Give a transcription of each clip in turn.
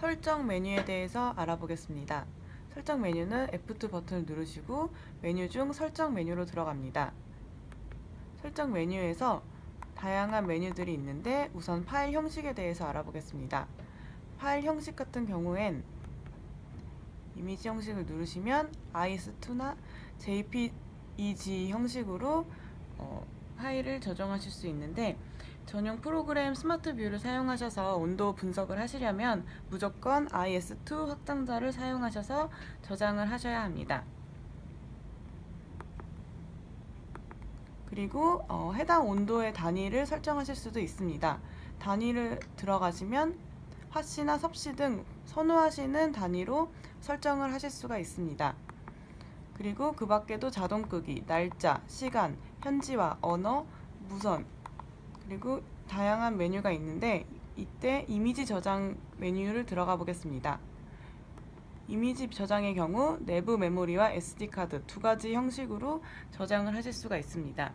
설정 메뉴에 대해서 알아보겠습니다. 설정 메뉴는 F2 버튼을 누르시고 메뉴 중 설정 메뉴로 들어갑니다. 설정 메뉴에서 다양한 메뉴들이 있는데 우선 파일 형식에 대해서 알아보겠습니다. 파일 형식 같은 경우엔 이미지 형식을 누르시면 IS2나 JPEG 형식으로 어, 파일을 저장하실 수 있는데 전용 프로그램 스마트 뷰를 사용하셔서 온도 분석을 하시려면 무조건 IS2 확장자를 사용하셔서 저장을 하셔야 합니다. 그리고 어, 해당 온도의 단위를 설정하실 수도 있습니다. 단위를 들어가시면 화씨나 섭씨 등 선호하시는 단위로 설정을 하실 수가 있습니다. 그리고 그 밖에도 자동 끄기, 날짜, 시간, 현지화, 언어, 무선, 그리고 다양한 메뉴가 있는데 이때 이미지 저장 메뉴를 들어가 보겠습니다. 이미지 저장의 경우 내부 메모리와 SD카드 두 가지 형식으로 저장을 하실 수가 있습니다.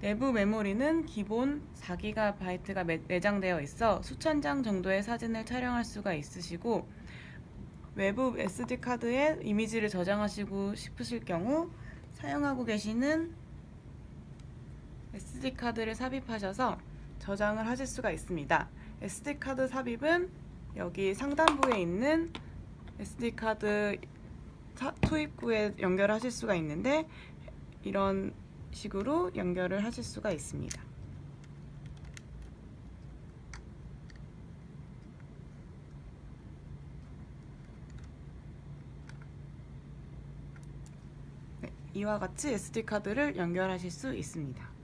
내부 메모리는 기본 4GB가 내장되어 있어 수천 장 정도의 사진을 촬영할 수가 있으시고 외부 SD카드에 이미지를 저장하시고 싶으실 경우 사용하고 계시는 SD카드를 삽입하셔서 저장을 하실 수가 있습니다. SD카드 삽입은 여기 상단부에 있는 SD카드 투입구에 연결하실 수가 있는데 이런 식으로 연결을 하실 수가 있습니다. 이와 같이 SD카드를 연결하실 수 있습니다.